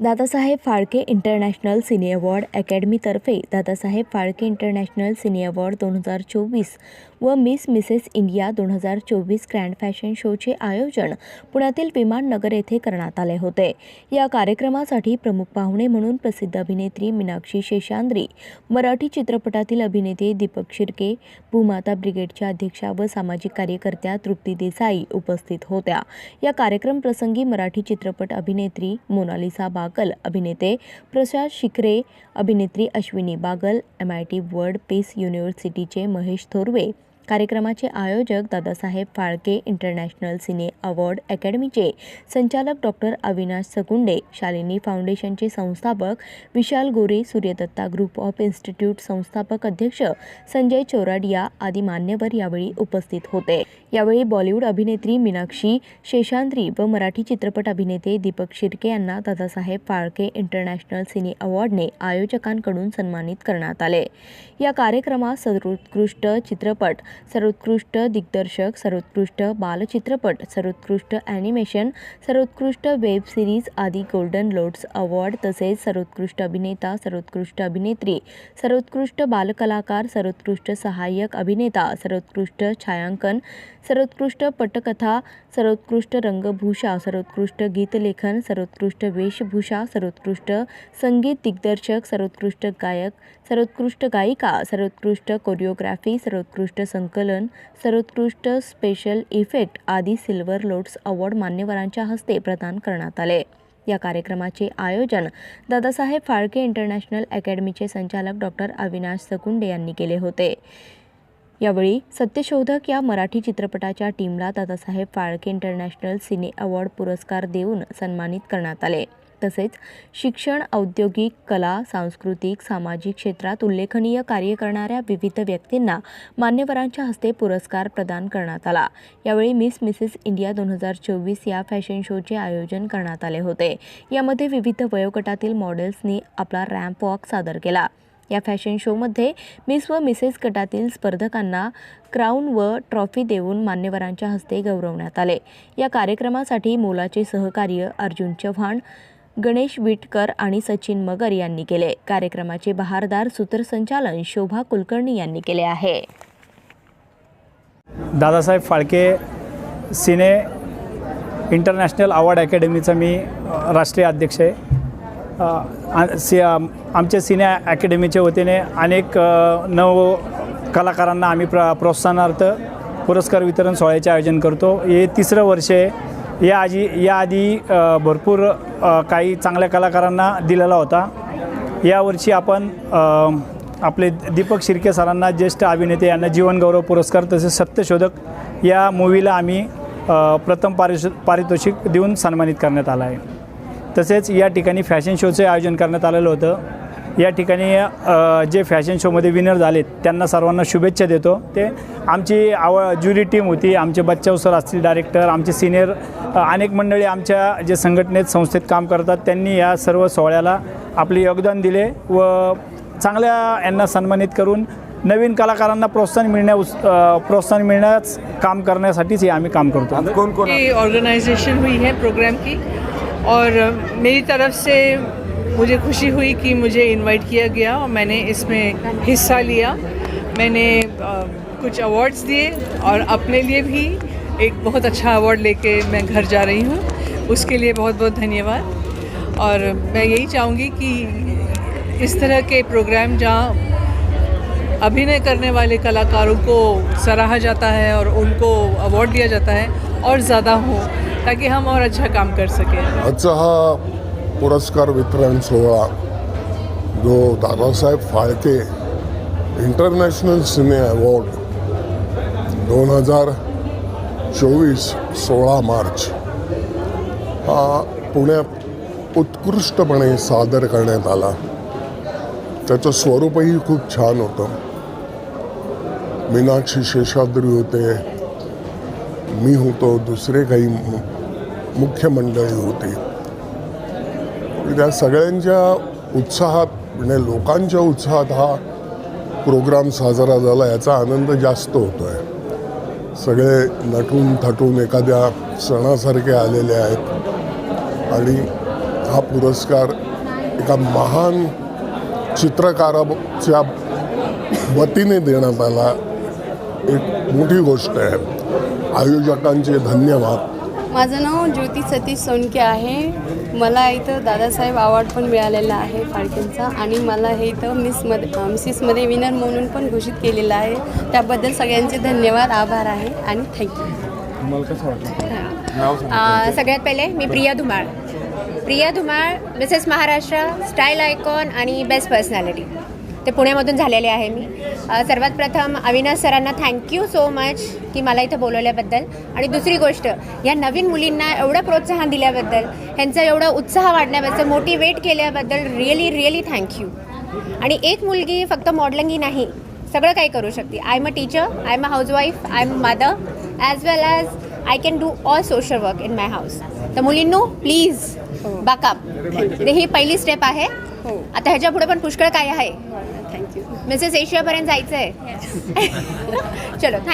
Dadasaheb Phalke international cine award अकॅडमीतर्फे Dadasaheb Phalke international cine award दोन हजार चोवीस व मिस मिसेस इंडिया दोन हजार चोवीस ग्रँड फॅशन शोचे आयोजन पुण्यातील विमान नगर येथे करण्यात आले होते. या कार्यक्रमासाठी प्रमुख पाहुणे म्हणून प्रसिद्ध अभिनेत्री मीनाक्षी शेषांद्री मराठी चित्रपटातील अभिनेते दीपक शिर्के भूमाता ब्रिगेडच्या अध्यक्षा व सामाजिक कार्यकर्त्या तृप्ती देसाई उपस्थित होत्या. या कार्यक्रम प्रसंगी मराठी चित्रपट अभिनेत्री मोनालिसा बागल अभिनेते प्रसाद शिखरे अभिनेत्री Ashwini Bagal M I T world peace युनिव्हर्सिटीचे Mahesh Thorve कार्यक्रमाचे आयोजक Dadasaheb Phalke international cine award अकॅडमीचे संचालक डॉक्टर अविनाश सकुंडे शालिनी फाउंडेशनचे संस्थापक Vishal Gore Suryadatta group of institute संस्थापक अध्यक्ष संजय चोराडिया आदी मान्यवर यावेळी उपस्थित होते. यावेळी बॉलिवूड अभिनेत्री मीनाक्षी शेषांद्री व मराठी चित्रपट अभिनेते दीपक शिर्के यांना दादासाहेब फाळके इंटरनॅशनल सिने अवॉर्डने आयोजकांकडून सन्मानित करण्यात आले. या कार्यक्रमात सर्वोत्कृष्ट चित्रपट सर्वोत्कृष्ट दिग्दर्शक सर्वोत्कृष्ट बालचित्रपट सर्वोत्कृष्ट ॲनिमेशन सर्वोत्कृष्ट वेब सिरीज आदी गोल्डन लोड्स अवॉर्ड तसेच सर्वोत्कृष्ट अभिनेता सर्वोत्कृष्ट अभिनेत्री सर्वोत्कृष्ट बालकलाकार सर्वोत्कृष्ट सहाय्यक अभिनेता सर्वोत्कृष्ट छायांकन सर्वोत्कृष्ट पटकथा सर्वोत्कृष्ट रंगभूषा सर्वोत्कृष्ट गीतलेखन सर्वोत्कृष्ट वेशभूषा सर्वोत्कृष्ट संगीत दिग्दर्शक सर्वोत्कृष्ट गायक सर्वोत्कृष्ट गायिका सर्वोत्कृष्ट कोरिओग्राफी सर्वोत्कृष्ट सं संकलन सर्वोत्कृष्ट स्पेशल इफेक्ट आदी सिल्वर लोट्स अवॉर्ड मान्यवरांच्या हस्ते प्रदान करण्यात आले. या कार्यक्रमाचे आयोजन दादासाहेब फाळके इंटरनॅशनल अकॅडमीचे संचालक डॉक्टर अविनाश सकुंडे यांनी केले होते. यावेळी सत्यशोधक या मराठी चित्रपटाच्या टीमला Dadasaheb Phalke international cine award पुरस्कार देऊन सन्मानित करण्यात आले. तसेच शिक्षण औद्योगिक कला सांस्कृतिक सामाजिक क्षेत्रात उल्लेखनीय कार्य करणाऱ्या विविध व्यक्तींना मान्यवरांच्या हस्ते पुरस्कार प्रदान करण्यात आला. यावेळी मिस मिसेस इंडिया दोन हजार चोवीस या फॅशन शोचे आयोजन करण्यात आले होते. यामध्ये विविध वयोगटातील मॉडेल्सनी आपला रॅम्प वॉक सादर केला. या फॅशन शोमध्ये मिस व मिसेस गटातील स्पर्धकांना क्राऊन व ट्रॉफी देऊन मान्यवरांच्या हस्ते गौरवण्यात आले. या कार्यक्रमासाठी मोलाचे सहकार्य अर्जुन चव्हाण गणेश विटकर आणि सचिन मगर यांनी केले. कार्यक्रमाचे बहारदार सूत्रसंचालन शोभा कुलकर्णी यांनी केले आहे. Dadasaheb Phalke cine international award अकॅडमीचा मी राष्ट्रीय अध्यक्ष आहे. आ- सि आमच्या सिने अकॅडमीच्या वतीने अनेक नव कलाकारांना आम्ही प्र प्रोत्साहनार्थ पुरस्कार वितरण सोहळ्याचे आयोजन करतो. हे तिसरं वर्ष आहे. या आधी याआधी भरपूर काही चांगल्या कलाकारांना दिलेला होता. यावर्षी आपण आपले दीपक शिर्के सरांना ज्येष्ठ अभिनेते यांना जीवनगौरव पुरस्कार तसेच सत्यशोधक या मूवीला आम्ही प्रथम पारिश पारितोषिक देऊन सन्मानित करण्यात आला आहे. तसेच या ठिकाणी फॅशन शोचे आयोजन करण्यात आलेलं होतं. या ठिकाणी जे फॅशन शोमध्ये विनर झालेत त्यांना सर्वांना शुभेच्छा देतो. ते आमची आव ज्युरी टीम होती आमचे बच्चाव सर असतील डायरेक्टर आमचे सिनियर अनेक मंडळी आमच्या जे संघटनेत संस्थेत काम करतात त्यांनी या सर्व सोहळ्याला आपले योगदान दिले व चांगल्या यांना सन्मानित करून नवीन कलाकारांना प्रोत्साहन मिळण्या उस- प्रोत्साहन मिळण्यास काम करण्यासाठीच हे आम्ही काम करतो. कौन कौन की ऑर्गेनाइजेशन हुई है प्रोग्राम की और मेरी तरफ से मुझे खुशी हुई कि मुझे इनवाइट किया गया और मैंने इसमें हिस्सा लिया। मैंने अ, कुछ अवार्ड्स दिए और अपने लिए भी एक बहुत अच्छा अवार्ड लेके मैं घर जा रही हूँ। उसके लिए बहुत बहुत धन्यवाद। और मैं यही चाहूँगी कि इस तरह के प्रोग्राम जहाँ अभिनय करने वाले कलाकारों को सराहा जाता है और उनको अवार्ड दिया जाता है और ज़्यादा हो ताकि हम और अच्छा काम कर सकें। अच्छा हा। पुरस्कार वितरण सोहळा जो Dadasaheb Phalke international cine award दोन हजार चोवीस सोळा मार्च. हा पुण्यात उत्कृष्टपणे सादर करण्यात आला. त्याचं स्वरूपही खूप छान होतं. मीनाक्षी शेषाद्री होते. मी होतो दुसरे काही मुख्य मंडळी होती. त्या सगळ्यांच्या उत्साहात म्हणजे लोकांच्या उत्साहात हा प्रोग्राम साजरा झाला याचा आनंद जास्त होतो आहे सगळे नटून थटून एखाद्या सणासारखे आलेले आहेत. आणि हा पुरस्कार एका महान चित्रकाराच्या वतीने देण्यात आला. एक मोठी गोष्ट आहे. आयोजकांचे धन्यवाद. माझं नाव ज्योती सतीश सोनके आहे. मला इथं दादासाहेब अवॉर्ड पण मिळालेला आहे फाळकेंचा आणि मला हे इथं मिसमध्ये मिसिसमध्ये विनर म्हणून पण घोषित केलेलं आहे. त्याबद्दल सगळ्यांचे धन्यवाद आभार आहे आणि थँक्यू सगळ्यात पहिले मी Priya Dhumal. Priya Dhumal Mrs Maharashtra style icon आणि बेस्ट पर्सनॅलिटी ते पुण्यामधून झालेले आहे मी. सर्वात प्रथम अविनाश सरांना थँक्यू सो मच की मला इथं बोलवल्याबद्दल. आणि दुसरी गोष्ट या नवीन मुलींना एवढं प्रोत्साहन दिल्याबद्दल ह्यांचा एवढा उत्साह वाढण्याबद्दल मोटिवेट केल्याबद्दल रिअली रिअली थँक्यू आणि एक मुलगी फक्त मॉडलिंगही नाही सगळं काही करू शकते. I am a teacher I am a housewife I am a mother as well as I can do all social work in my house तर मुलींनो प्लीज बाकअप ही पहिली स्टेप आहे. हो. आता ह्याच्या पुढे पण पुष्कळ काय आहे. मिसेस एशियापर्यंत जायचं आहे चलो थँक्यू